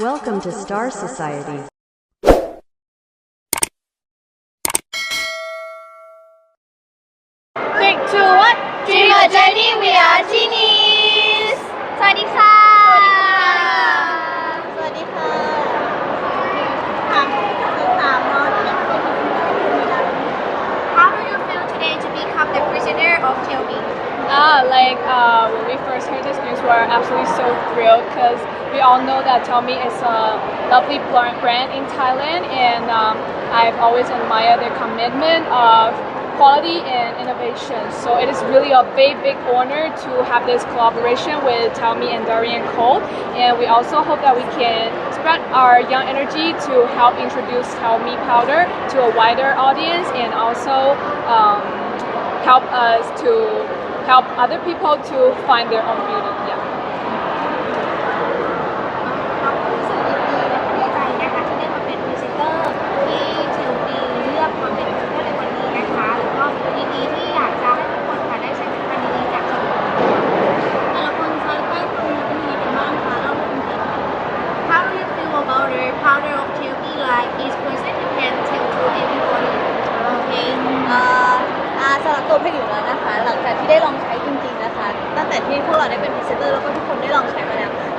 Welcome to Star Society. Three, two, one. Dream a journey. We are genies. How you today to become the prisoner of Ah, like uh, when we first heard this news, we were absolutely so thrilled because we all know that Tommy is a lovely brand in Thailand, and um, I've always admired their commitment of quality and innovation. So it is really a big, big honor to have this collaboration with Tommy and Darian Cole, and we also hope that we can spread our young energy to help introduce Tommy powder to a wider audience, and also. Um, help us to help other people to find their own beauty.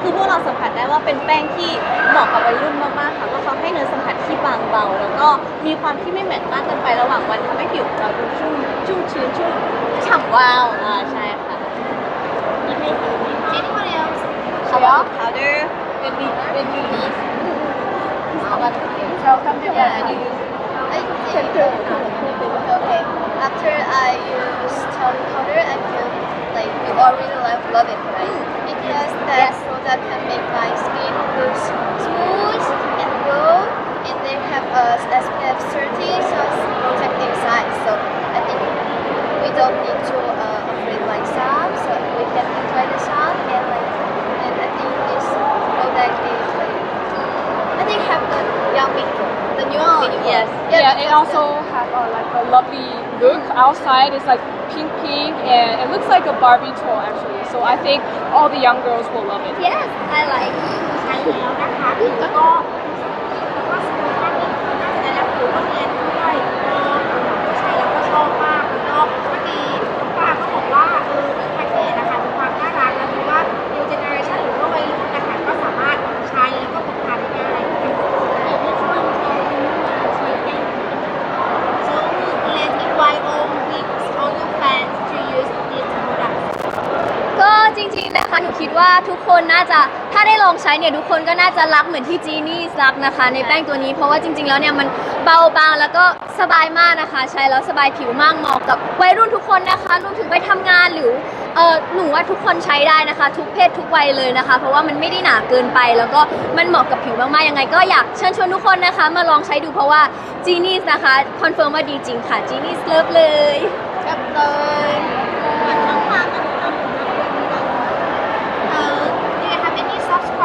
คือพวกเราสัมผัสได้ว่าเป็นแป้งที่เหมาะกับวัยรุ่นมากๆค่ะเพราะเขาให้เนื้อสัมผัสที่บางเบา แล้วก็มีความที่ไม่แมตต์มากเกินไประหว่างวันทำให้ผิวของเราดูชุ่มชุ่มชื้นชุ่มฉ่ำวาวอ่าใช่ค่ะ Anyone else About powder when we when we use about Welcome to Yeah, I do. I Okay. After I use tone powder, I feel like we all really love, love it, right? Because that can make my skin look smooth and glow, and they have a SPF 30, so it's protecting side. So I think we don't need to uh, afraid like sun, so we can enjoy the sun and like. And I think this product is like I think have the young people, the new Oh, people. yes. Yeah, the it faster. also has a, like a lovely look. Outside it's like pink, pink, and it looks like a Barbie doll actually. So I think all the young girls will love it. Yes, I like. ใช้แล้วนะคะผิวก็ ริงๆนะคะหนูคิดว่าทุกคนน่าจะถ้าได้ลองใช้เนี่ยทุกคนก็น่าจะรักเหมือนที่จีนี่รักนะคะ ในแป้งตัวนี้เพราะว่าจริง ๆ แล้วเนี่ยมันเบาบางแล้วก็สบายมากนะคะ ใช้แล้วสบายผิวมากเหมาะกับวัยรุ่นทุกคนนะคะรวมถึงไปทำงานหรือเออหนูว่าทุกคนใช้ได้นะคะ ทุกเพศทุกวัยเลยนะคะ เพราะว่ามันไม่ได้หนาเกินไป แล้วก็มันเหมาะกับผิวมากๆยังไง ก็อยากเชิญชวนทุกคนนะคะ มาลองใช้ดูเพราะว่าจีนี่นะคะคอนเฟิร์มว่าดีจริงค่ะจีนี่เลิฟเลย Yep, uh, มัน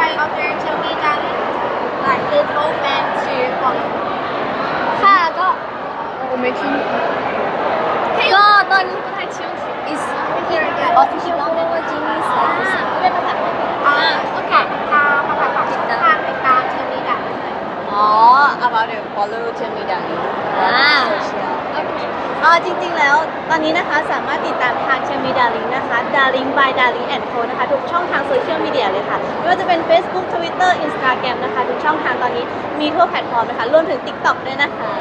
any subscribe out there to me, darling? Like little fans to follow. ค่ะก็ Oh, making ก็ตอน is Here again. official genius เป็นภาษาอังกฤษอ่าโอเคตามมาค่ะฝากช่องทางติดตามเทอร์มิดา อ๋อ about the follow to me darling อ่า โอเค อ๋อจริงๆแล้วตอนนี้นะคะสามารถติดตามทางเชมีดาริงนะคะ Darling by Darling and Co นะคะทุกช่องทางโซเชียลมีเดียเลยค่ะไม่ว่าจะเป็น Facebook Twitter Instagram นะคะทุกช่องทางตอนนี้มีทั่วแพลตฟอร์มนะคะรวมถึง TikTok ด้วยนะคะ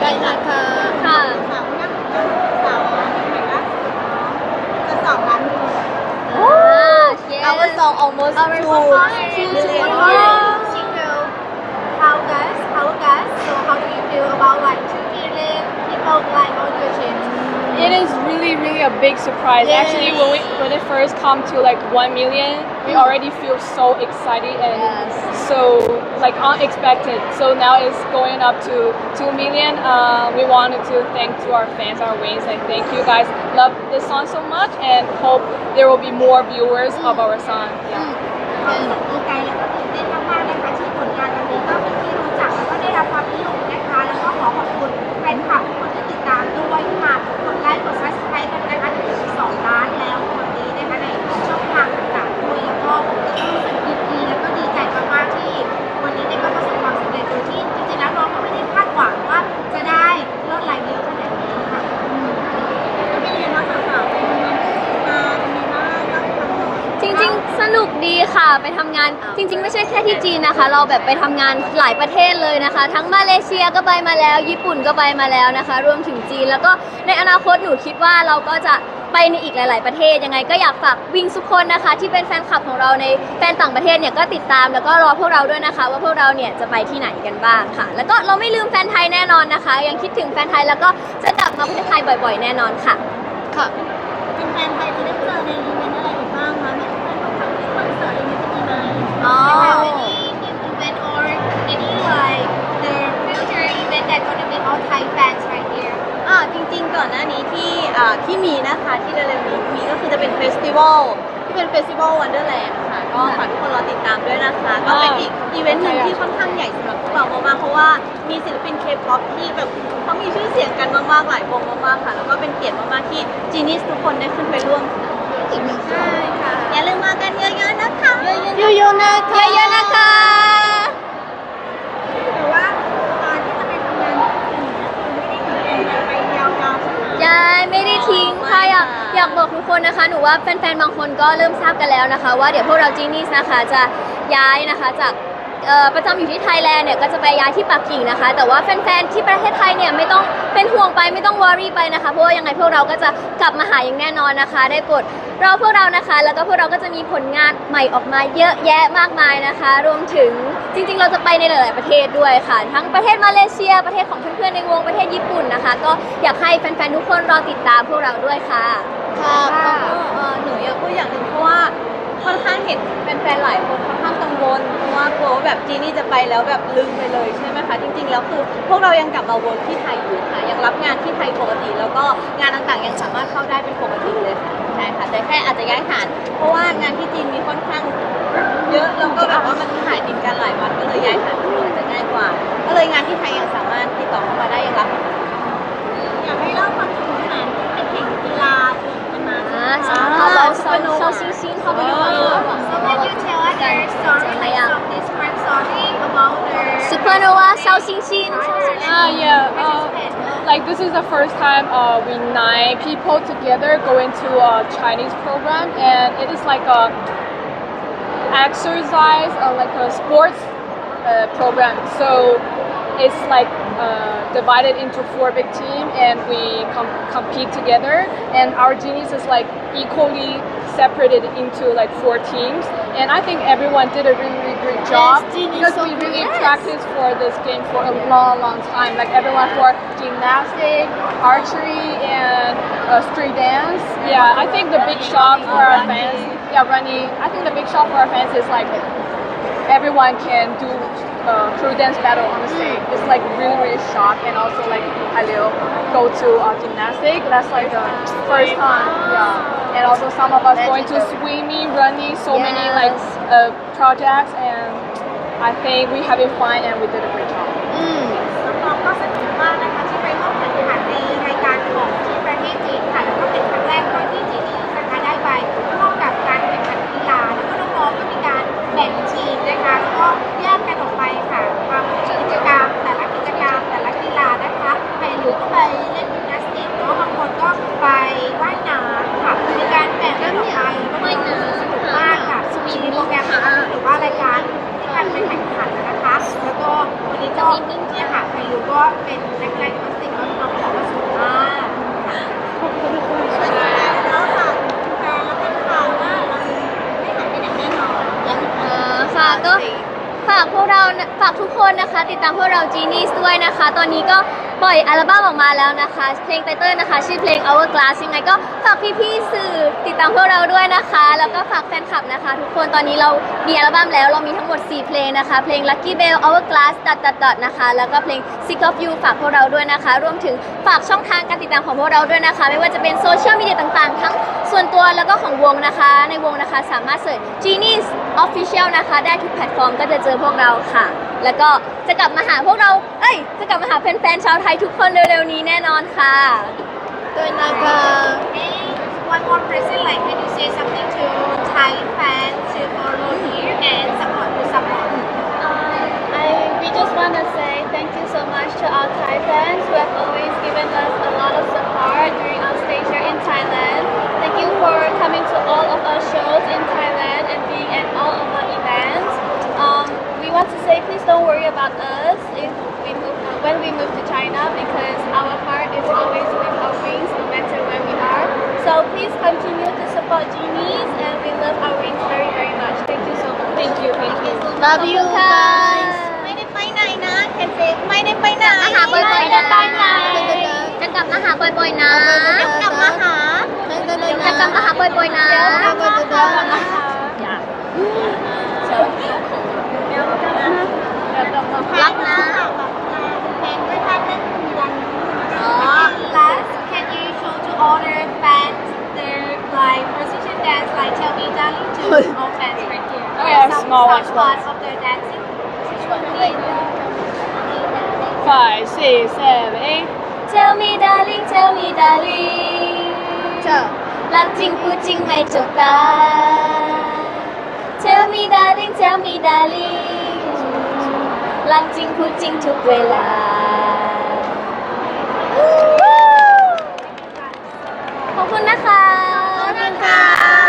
ได้นะคะค่ะสาวนักสาวเห็นไหมจะสองล้านวิวอ่า yes Our song almost Our two song million million people like on your channel? It is really, really a big surprise. Yes. Actually, when we when it first come to like one million, we already feel so excited and Yes. so like unexpected. So now it's going up to two million. Uh, we wanted to thank to our fans, our wings, like thank you guys. Love this song so much and hope there will be more viewers of our song. Yeah. ก็รู้สึกดีใจแล้วก็ตื่นเต้นมากๆนะคะที่ผลงานวันนี้ก็เป็นที่รู้จักแล้วก็ได้รับความนิยมนะคะ แล้วก็ขอขอบคุณแฟนคลับทุกคนที่ติ ด้วยค่กดไลค์กดซับสไครต์กันนะคะถึง2ล้านแล้ววันนี้นะคะในช่องทางต่างๆด้วยแล้วก็รู้สึกดีแล้วก็ดีใจมากๆที่ วันนี้ได้ก็ประสบความสำเร็จโดยที่จริงๆแล้วน้องก็ไม่ได้ จริง ๆ ไม่ใช่แค่ที่จีนนะคะ เราแบบไปทำงานหลายประเทศเลยนะคะ ทั้งมาเลเซียก็ไปมาแล้ว ญี่ปุ่นก็ไปมาแล้วนะคะ รวมถึงจีนแล้วก็ในอนาคตหนูคิดว่าเราก็จะไปในอีกหลาย ๆ ประเทศยังไงก็อยากฝากวิงทุกคนนะคะ ที่เป็นแฟนคลับของเราในแฟนต่างประเทศเนี่ยก็ติดตามแล้วก็รอพวกเราด้วยนะคะ ว่าพวกเราเนี่ยจะไปที่ไหนกันบ้างค่ะ แล้วก็เราไม่ลืมแฟนไทยแน่นอนนะคะ ยังคิดถึงแฟนไทยแล้วก็จะกลับมาประเทศไทยบ่อย ๆ แน่นอนค่ะ ค่ะ เป็นแฟนไทยจะได้เจอใน ไหมอ๋อ event or any like the future event that gonna be all Thai fans right here? อ่าจริงๆ ก่อนหน้านี้ที่อ่าที่มีนะคะที่เร็วๆนี้มีก็คือจะเป็นเฟสติวัลที่เป็นเฟสติวัลวันเดอร์แลนด์ค่ะก็ฝากทุกคนรอติดตามด้วยนะคะ ก็เป็นอีกอีเวนต์หนึ่งที่ค่อนข้างใหญ่สำหรับพวกเรามากๆเพราะว่ามีศิลปินเคป๊อปที่แบบเขามีชื่อเสียงกันมากๆหลายวงมากๆค่ะ แล้วก็เป็นเกียรติมากๆที่จีนิสทุกคนได้ขึ้นไปร่วมใช่ค่ะอย่า ลืมมากันเยอะๆนะคะเยอะๆนะคะเยอะๆนะคะ แต่ว่าการที่จะไปทำงานที่อื่นเนี่ยคือไม่ได้หนีเองไปยาวๆใช่ไหมยายไม่ได้ทิ้งค่ะอยากอยากบอกทุกคนนะคะ หนูว่าแฟนๆ บางคนก็เริ่มทราบกันแล้วนะคะ ว่าเดี๋ยวพวกเราจีนิสนะคะจะย้ายนะคะจาก เอ่อประจำอยู่ที่ไทยแลนด์เนี่ยก็จะไปย้ายที่ปักกิ่งนะคะ แต่ว่าแฟนๆที่ประเทศไทยเนี่ยไม่ต้องเป็นห่วงไปไม่ต้องวอรี่ไปนะคะ เพราะว่ายังไงพวกเราก็จะกลับมาหาอย่างแน่นอนนะคะ ได้โปรดรอพวกเรานะคะ แล้วก็พวกเราก็จะมีผลงานใหม่ออกมาเยอะแยะมากมายนะคะ รวมถึงจริงๆ เราจะไปในหลาย ๆ ประเทศด้วยค่ะ ทั้งประเทศมาเลเซีย ประเทศของเพื่อนๆในวงประเทศญี่ปุ่นนะคะ ก็อยากให้แฟนๆทุกคนรอติดตามพวกเราด้วยค่ะ ค่ะแล้วก็เอ่อหนูอยากพูดอย่างหนึ่งเพราะว่า ค่อนข้างเห็นแฟนๆหลายคนค่อนข้างกังวลเพราะว่ากลัวว่าแบบจีนี่จะไปแล้วแบบลืมไปเลยใช่ไหมคะจริง ๆ แล้วคือพวกเรายังกลับมาเวิร์กที่ไทยอยู่ค่ะยังรับงานที่ไทยปกติ แล้วก็งานต่างๆยังสามารถเข้าได้เป็นปกติเลยค่ะใช่ค่ะแต่แค่อาจจะย้ายฐาน เพราะว่างานที่จีนมีค่อนข้างเยอะแล้วก็แบบว่ามันหายติดกัน first time uh, we nine people together go into a Chinese program, and it is like a exercise, uh, like a sports uh, program. So it's like uh, divided into four big teams, and we com- compete together. And our genius is like equally separated into like four teams. And I think everyone did a really great job because we really practiced for this game for a long, long time. Like everyone for gymnastic, archery, and uh, street dance. Yeah, I think the big shock for our fans. Yeah, running. I think the big shock for our fans is like everyone can do uh, crew dance battle on the stage. It's like really, really shock. And also like Halil go to uh, gymnastic. That's like the first time. Yeah. And also some of us going to swimming, running, so many like uh, projects. And I think we having fun and we did a great job. น้องๆก็สนุกมากนะคะที่ไปร่วมแข่งขันในรายการของที่ประเทศจีน เป็นนักเล่นยิมาสติกก็น้องบอกว่าสนุกมากค่ะขอบคุณทุกคนแล้วค่ะแฟนแล้วเป็นข่าวว่าเราไม่หายไปไหนแน่นอนยังเออค่ะก็ฝากพวกเราฝากทุกคนนะคะ ติดตามพวกเราจีนีสด้วยนะคะ ตอนนี้ก็ ปล่อยอัลบั้มออกมาแล้วนะคะ เพลงไตเติ้ลนะคะ ชื่อเพลง Hourglass ยังไงก็ฝากพี่ๆสื่อติดตามพวกเราด้วยนะคะ แล้วก็ฝากแฟนคลับนะคะ ทุกคนตอนนี้เรามีอัลบั้มแล้วเรามีทั้งหมด 4 เพลงนะคะ เพลง Lucky Bell Hourglass ดดดดนะคะ แล้วก็เพลง Sick of You ฝากพวกเราด้วยนะคะ รวมถึงฝากช่องทางการติดตามของพวกเราด้วยนะคะ ไม่ว่าจะเป็นโซเชียลมีเดียต่างๆ ทั้งส่วนตัวแล้วก็ของวงนะคะ ในวงนะคะสามารถเสิร์ช Genius Official นะคะ ได้ทุกแพลตฟอร์มก็จะเจอพวกเราค่ะ แล้วก็จะกลับมาหาพวกเรา จะกลับมาหาแฟนๆชาวไทยทุกคนเร็วๆนี้แน่นอนค่ะด้วยนะคะ one more person like can you say something to Thai fans to follow here and support to support I, we just want to say thank you so much to our Thai fans who have always given us a lot of support during our stay here in Thailand. Thank you for coming to all of our shows in Thailand and being at all of our events. don't worry about us China because our heart is always with our rings no matter where we are. So please continue to support Genies and we love our rings very very much. Thank you so much. Thank you. Thank you. Love you guys precision dance like tell me darling to all fans right here Okay, a some, small some one, small parts of their dancing Five, six, seven, eight. Tell me darling Tell me darling รักจริงพูดจริงไม่จกตา Tell me darling Tell me darling รักจริงพูดจริงทุกเวลา ขอบคุณนะคะ ขอบคุณค่ะ